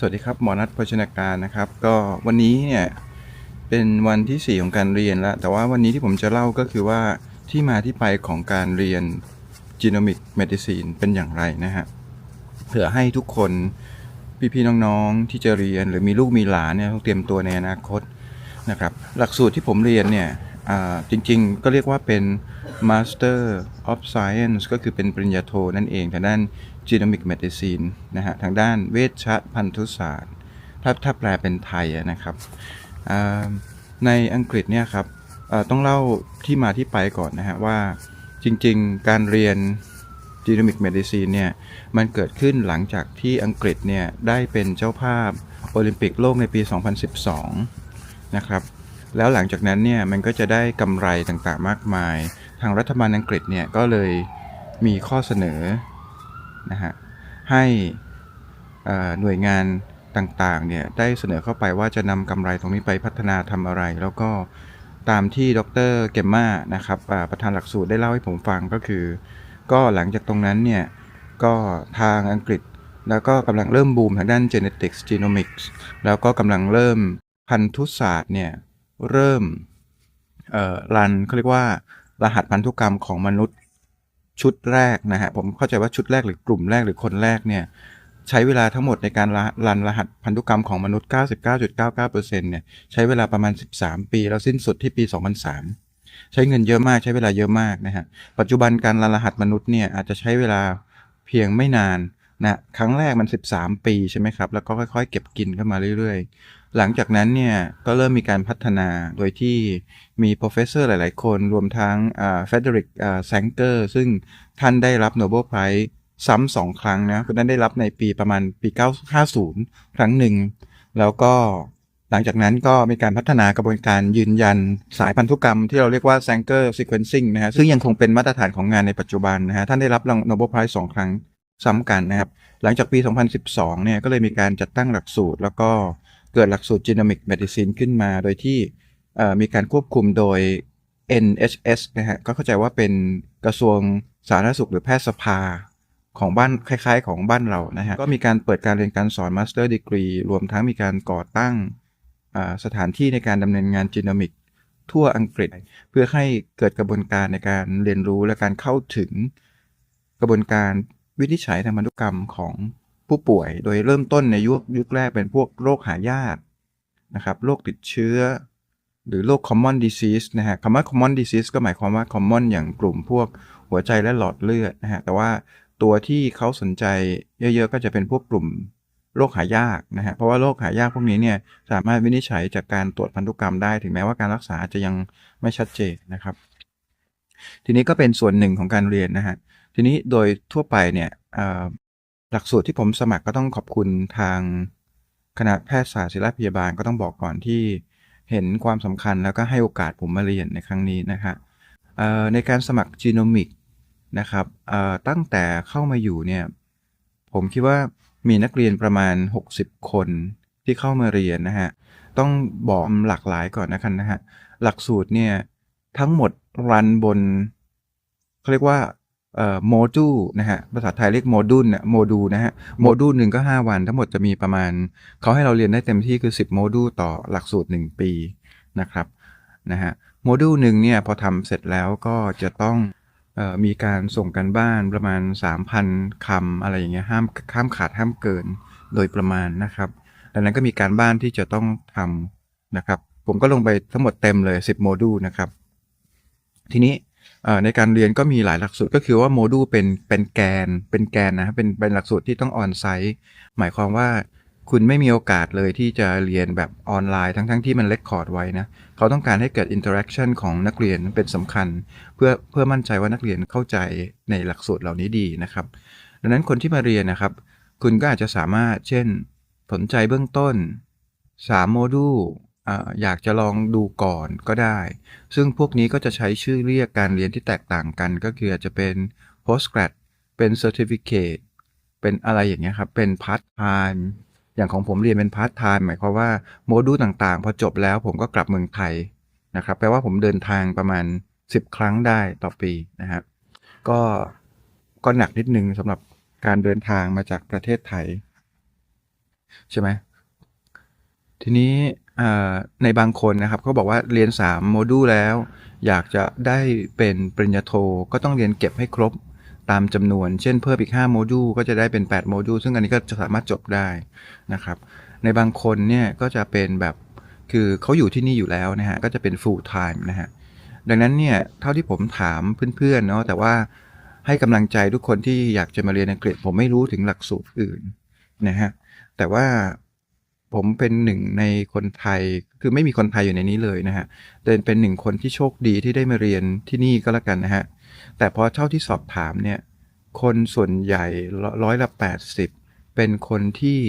สวัสดีครับหมอนัทโภชนาการนะครับ ก็วันนี้เนี่ยเป็นวันที่ 4 ของการเรียนแล้ว แต่ว่าวันนี้ที่ผมจะเล่าก็คือว่าที่มาที่ไปของการเรียน Genomic Medicine เป็นอย่างไรนะฮะเผื่อให้ทุกคนพี่ๆน้องๆที่จะเรียนหรือมีลูกมีหลานเนี่ยต้องเตรียมตัวในอนาคตนะครับ หลักสูตรที่ผมเรียนเนี่ยอ่าจริงๆก็เรียกว่าเป็น Master of Science ก็คือเป็นปริญญาโทนั่นเองทางด้าน Genomic Medicine นะฮะทางด้านเวชพันธุศาสตร์ ถ้าถ้าแปลเป็นไทยนะครับ ในอังกฤษเนี่ยครับต้องเล่าที่มาที่ไปก่อนนะฮะว่าจริงๆ การเรียน Genomic Medicine เนี่ยมันเกิดขึ้นหลังจากที่อังกฤษเนี่ยได้เป็นเจ้าภาพโอลิมปิกโลกในปี 2012 นะครับแล้วหลังจากนั้นเนี่ยมันก็จะได้กำไรต่างๆมากมาย ทางรัฐบาลอังกฤษเนี่ยก็เลยมีข้อเสนอ นะฮะให้หน่วยงานต่างๆเนี่ยได้เสนอเข้าไปว่าจะนำกำไรตรงนี้ไปพัฒนาทำอะไร แล้วก็ตามที่ดรเกมมานะครับประธานหลักสูตรได้เล่าให้ผมฟังก็คือ ก็หลังจากตรงนั้นเนี่ยก็ทางอังกฤษแล้วก็กำลังเริ่มบูมทางด้าน genetics genomics แล้วก็กำลังเริ่มพันธุศาสตร์เนี่ยเริ่มรันเขาเรียกว่ารหัสพันธุกรรมของมนุษย์ ชุดแรกนะฮะผมเข้าใจว่าชุดแรกหรือกลุ่มแรกหรือคนแรกเนี่ยใช้เวลาทั้งหมดในการรันรหัสพันธุกรรมของมนุษย์ 99.99%เนี่ยใช้เวลาประมาณ 13 ปี แล้วสิ้นสุดที่ปี 2003 ใช้เงินเยอะมากใช้เวลาเยอะมากนะฮะปัจจุบันการรันรหัสมนุษย์เนี่ยอาจจะใช้เวลาเพียงไม่นานนะครั้งแรกมัน 13 ปีใช่ไหมครับ แล้วก็ค่อยๆ เก็บกินเข้ามาเรื่อยๆ หลังจากนั้นเนี่ยก็เริ่มมีการพัฒนาโดยที่มี professor หลาย ๆ คนรวมทั้งเฟเดริกแซงเกอร์ซึ่งท่านได้รับ Nobel Prize ซ้ำสองครั้งนะคือท่านได้รับในปีประมาณปี 950 ครั้งหนึ่ง แล้วก็หลังจากนั้นก็มีการพัฒนากระบวนการยืนยันสายพันธุกรรมที่เราเรียกว่า Sanger sequencing นะฮะซึ่งยังคงเป็นมาตรฐานของงานในปัจจุบันนะฮะท่านได้รับราง Nobel Prize สองครั้งซ้ำกันนะครับ หลังจากปี 2012 เนี่ยก็เลยมีการจัดตั้งหลักสูตร แล้วก็ เกิดหลักสูตร Genomic Medicine ขึ้นมา โดยที่มีการควบคุมโดย NHS นะฮะ ก็เข้าใจว่าเป็นกระทรวงสาธารณสุขหรือแพทยสภาของบ้านคล้ายๆ ของบ้านเรานะฮะ ก็มีการเปิดการเรียนการสอน Master Degree รวมทั้งมีการก่อตั้งสถานที่ในการดำเนินงานจีโนมิกทั่วอังกฤษ เพื่อให้เกิดกระบวนการในการเรียนรู้และการเข้าถึงกระบวนการวินิจฉัยทางพันธุกรรมของ ผู้ป่วย โดยเริ่มต้นในยุคยุคแรกเป็นพวกโรคหายากนะครับ โรคติดเชื้อ หรือโรค common disease นะฮะคำว่า common disease ก็หมายความว่า common อย่างกลุ่มพวกหัวใจและหลอดเลือดนะฮะ แต่ว่าตัวที่เขาสนใจเยอะๆ ก็จะเป็นพวกกลุ่มโรคหายากนะฮะ เพราะว่าโรคหายากพวกนี้เนี่ยสามารถวินิจฉัยจากการตรวจพันธุกรรมได้ ถึงแม้ว่าการรักษาจะยังไม่ชัดเจนนะครับ ทีนี้ก็เป็นส่วนหนึ่งของการเรียนนะฮะ ทีนี้โดยทั่วไปเนี่ย หลักสูตรที่ผมสมัครก็ต้องขอบคุณทางคณะแพทยศาสตร์ศิริราชพยาบาลก็ต้องบอกก่อนที่เห็นความสำคัญแล้วก็ให้โอกาสผมมาเรียนในครั้งนี้นะครับในการสมัครจีโนมิกนะครับตั้งแต่เข้ามาอยู่เนี่ยผมคิดว่ามีนักเรียนประมาณ 60 คนที่เข้ามาเรียนนะฮะต้องบอกหลากหลายก่อนนะครับนะฮะหลักสูตรเนี่ยทั้งหมดรันบนเขาเรียกว่า โมดูลนะฮะภาษาไทยเรียกโมดูลเนี่ยโมดูลนะฮะโมดูลหนึ่งก็ 5 วัน ทั้งหมดจะมีประมาณเขาให้เราเรียนได้เต็มที่คือ 10 โมดูลต่อหลักสูตร 1 ปีนะครับนะฮะโมดูลหนึ่งเนี่ยพอทำเสร็จแล้วก็จะต้องออมีการส่งกันบ้านประมาณ 3,000คำอะไรอย่างเงี้ยห้ามห้ามขาดห้ามเกินโดยประมาณนะครับดังนั้นก็มีการบ้านที่จะต้องทำนะครับ ผมก็ลงไปทั้งหมดเต็มเลย 10 โมดูลนะครับ ทีนี้ ในการเรียนก็มีหลายหลักสูตรก็คือว่าโมดูลเป็นเป็นแกนเป็นแกนนะเป็นเป็นหลักสูตรที่ต้องออนไซต์หมายความว่าคุณไม่มีโอกาสเลยที่จะเรียนแบบออนไลน์ทั้งๆทที่มันเลคคอร์ดไว้นะ เขาต้องการให้เกิดอินเทอร์แอคชั่นของนักเรียนเป็นสำคัญ เพื่อเพื่อมั่นใจว่านักเรียนเข้าใจในหลักสูตรเหล่านี้ดีนะครับ ดังนั้นคนที่มาเรียนนะครับ คุณก็อาจจะสามารถเช่น สนใจเบื้องต้น 3 โมดูล อยากจะลองดูก่อนก็ได้ ซึ่งพวกนี้ก็จะใช้ชื่อเรียกการเรียนที่แตกต่างกันก็คืออาจจะเป็น postgrad เป็น certificate เป็นอะไรอย่างเงี้ยครับ เป็น part time อย่างของผมเรียนเป็น part time หมายความว่าโมดูลต่างๆ พอจบแล้วผมก็กลับเมืองไทยนะครับ แปลว่าผมเดินทางประมาณ 10 ครั้งได้ต่อปีนะครับ ก็ก็หนักนิดนึงสำหรับการเดินทางมาจากประเทศไทย ใช่ไหมทีนี้ ในบางคนนะครับเขาบอกว่าเรียน 3 โมดูลแล้ว อยากจะได้เป็นปริญญาโทก็ต้องเรียนเก็บให้ครบตามจำนวน เช่นเพิ่มอีก 5 โมดูลก็จะได้เป็น 8 โมดูลซึ่งอันนี้ก็จะสามารถจบได้นะครับ ในบางคนเนี่ยก็จะเป็นแบบคือเขาอยู่ที่นี่อยู่แล้วนะฮะก็จะเป็น full time นะฮะดังนั้นเนี่ยเท่าที่ผมถามเพื่อนๆเนาะแต่ว่าให้กำลังใจทุกคนที่อยากจะมาเรียนอังกฤษผมไม่รู้ถึงหลักสูตรอื่นนะฮะแต่ว่า ผมเป็นหนึ่งในคนไทย คือไม่มีคนไทยอยู่ในนี้เลยนะฮะแต่เป็นหนึ่งคนที่โชคดีที่ได้มาเรียนที่นี่ก็แล้วกันนะฮะ แต่พอเท่าที่สอบถามเนี่ย คนส่วนใหญ่ร้อยละ 80 เป็นคนที่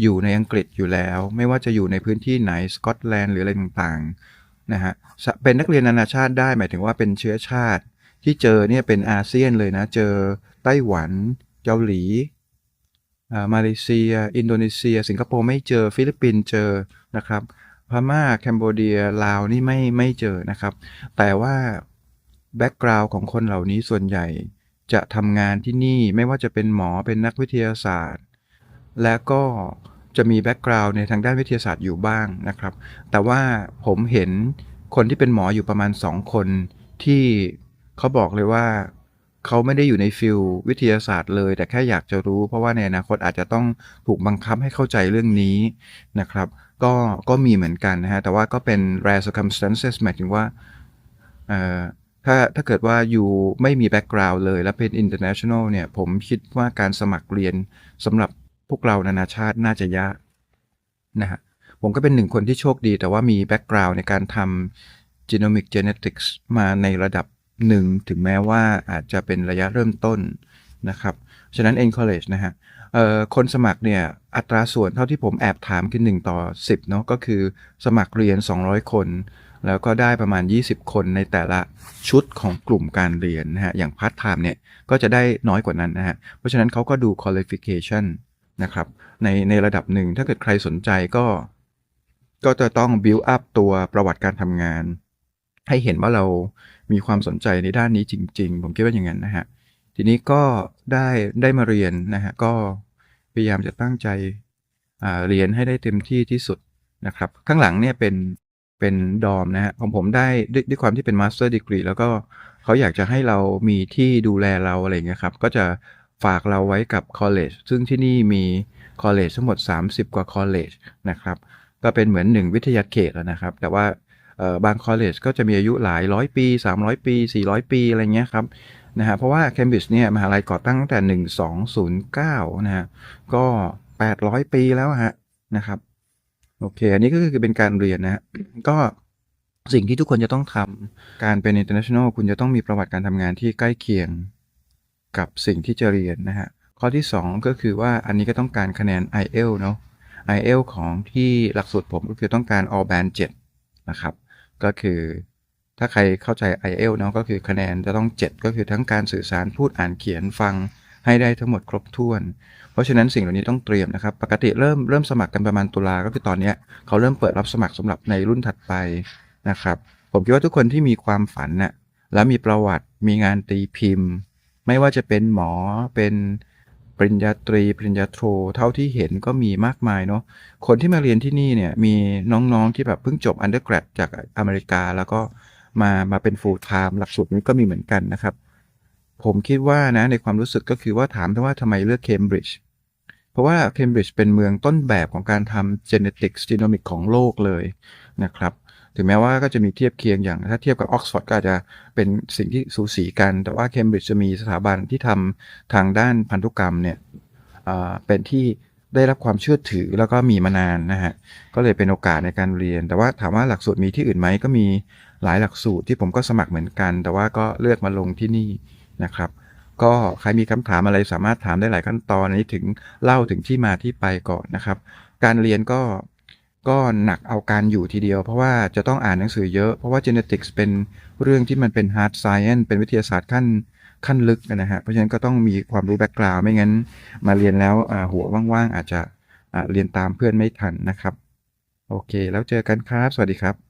อยู่ในอังกฤษอยู่แล้ว ไม่ว่าจะอยู่ในพื้นที่ไหนสกอตแลนด์หรืออะไรต่างๆนะฮะ เป็นนักเรียนนานาชาติได้หมายถึงว่าเป็นเชื้อชาติ ที่เจอเนี่ยเป็นอาเซียนเลยนะ เจอไต้หวัน เกาหลี มาเลเซีย อินโดนีเซีย สิงคโปร์ไม่เจอฟิลิปปินส์เจอนะครับพม่าแคนเบเดียลาวนี่ไม่ไม่เจอนะครับ แต่ว่าแบ็กกราวน์ของคนเหล่านี้ส่วนใหญ่จะทำงานที่นี่ไม่ว่าจะเป็นหมอเป็นนักวิทยาศาสตร์ และก็จะมีแบ็กกราวน์ในทางด้านวิทยาศาสตร์อยู่บ้างนะครับ แต่ว่าผมเห็นคนที่เป็นหมออยู่ประมาณ 2 คนที่เขาบอกเลยว่า เขาไม่ได้อยู่ในฟิลวิทยาศาสตร์เลย แต่แค่อยากจะรู้ เพราะว่าในอนาคตอาจจะต้องถูกบังคับให้เข้าใจเรื่องนี้นะครับ ก็ก็มีเหมือนกันนะฮะ แต่ว่าก็เป็น rare circumstances หมายถึงว่าเอ่อถ้าถ้าเกิดว่าอยู่ไม่มีแบ็กกราวน์เลย แล้วเป็น international เนี่ย ผมคิดว่าการสมัครเรียนสำหรับพวกเรานานาชาติน่าจะยากนะฮะผมก็เป็นหนึ่งคนที่โชคดี แต่ว่ามีแบ็กกราวน์ในการทำ genomic genetics มาในระดับ หนึ่งถึงแม้ว่าอาจจะเป็นระยะเริ่มต้นนะครับฉะนั้น encourage นะฮะคนสมัครเนี่ยอัตราส่วนเท่าที่ผมแอบถามคือ1ต่อ 10เนาะก็คือสมัครเรียน 200 คน แล้วก็ได้ประมาณ 20 คนในแต่ละชุดของกลุ่มการเรียนนะฮะอย่างพาร์ทไทม์เนี่ยก็จะได้น้อยกว่านั้นนะฮะเพราะฉะนั้นเขาก็ดู qualification นะครับในในระดับหนึ่งถ้าเกิดใครสนใจก็ ก็จะต้อง build up ตัวประวัติการทำงาน ให้เห็นว่าเรามีความสนใจในด้านนี้จริง ๆ ผมคิดว่าอย่างนั้นนะฮะ ทีนี้ก็ได้ได้มาเรียนนะฮะ ก็พยายามจะตั้งใจเรียนให้ได้เต็มที่ที่สุดนะครับ ข้างหลังเนี่ยเป็นเป็นดอมนะฮะของผมได้ด้วยด้วยความที่เป็นมาสเตอร์ดีกรีแล้วก็เขาอยากจะให้เรามีที่ดูแลเราอะไรเงี้ยครับ ก็จะฝากเราไว้กับคอลเลจซึ่งที่นี่มีคอลเลจทั้งหมด 30 กว่าคอลเลจนะครับ ก็เป็นเหมือนหนึ่งวิทยาเขตแล้วนะครับ แต่ว่า บางคอลเลจก็จะมีอายุหลายร้อยปี 300 ปี 400 ปี อะไรเงี้ยครับนะฮะเพราะว่าเคมบริดจ์เนี่ยมหาลัยก่อตั้งตั้งแต่ 1209 นะฮะก็ 800 ปีแล้วฮะนะครับโอเค อันนี้ก็คือเป็นการเรียนนะฮะก็สิ่งที่ทุกคนจะต้องทำการเป็น international คุณจะต้องมีประวัติการทำงานที่ใกล้เคียงกับสิ่งที่จะเรียนนะฮะ ข้อที่ 2 ก็คือว่าอันนี้ก็ต้องการคะแนน IEL เนาะ IEL ของที่หลักสูตรผมก็คือต้องการ all band 7 นะครับ ก็คือ ถ้าใครเข้าใจ IEL เนาะก็คือคะแนนจะต้อง 7 ก็คือทั้งการสื่อสารพูดอ่านเขียนฟังให้ได้ทั้งหมดครบถ้วน เพราะฉะนั้นสิ่งเหล่านี้ต้องเตรียมนะครับ ปกติเริ่มเริ่มสมัครกันประมาณตุลาก็คือตอนนี้เขาเริ่มเปิดรับสมัครสำหรับในรุ่นถัดไปนะครับ ผมคิดว่าทุกคนที่มีความฝันน่ะแล้วมีประวัติมีงานตีพิมพ์ ไม่ว่าจะเป็นหมอเป็น ปริญญาตรี ปริญญาโท เท่าที่เห็นก็มีมากมายเนาะคนที่มาเรียนที่นี่เนี่ยมีน้องๆที่แบบเพิ่งจบ undergrad จากอเมริกาแล้วก็มามาเป็น full time หลักสูตรนี้ก็มีเหมือนกันนะครับ ผมคิดว่านะในความรู้สึกก็คือว่าถามว่าทำไมเลือกเคมบริดจ์เพราะว่าเคมบริดจ์เป็นเมืองต้นแบบของการทำ genetics genomic ของโลกเลยนะครับ ถึงแม้ว่าก็จะมีเทียบเคียงอย่างถ้าเทียบกับออกซฟอร์ดก็อาจจะเป็นสิ่งที่สูสีกัน แต่ว่าเคมบริดจ์จะมีสถาบันที่ทำทางด้านพันธุกรรมเนี่ยเป็นที่ได้รับความเชื่อถือแล้วก็มีมานานนะฮะ ก็เลยเป็นโอกาสในการเรียน แต่ว่าถามว่าหลักสูตรมีที่อื่นไหมก็มีหลายหลักสูตรที่ผมก็สมัครเหมือนกัน แต่ว่าก็เลือกมาลงที่นี่นะครับ ก็ใครมีคำถามอะไรสามารถถามได้หลายขั้นตอนนี้ถึงเล่าถึงที่มาที่ไปก่อนนะครับ การเรียนก็ ก็หนักเอาการอยู่ทีเดียว เพราะว่าจะต้องอ่านหนังสือเยอะ เพราะว่า genetics เป็นเรื่องที่มันเป็น hard science เป็นวิทยาศาสตร์ขั้นขั้นลึกนะฮะ เพราะฉะนั้นก็ต้องมีความรู้แบ็กกราวด์ไม่งั้นมาเรียนแล้วหัวว่างๆ อาจจะเรียนตามเพื่อนไม่ทันนะครับ โอเค แล้วเจอกันครับ สวัสดีครับ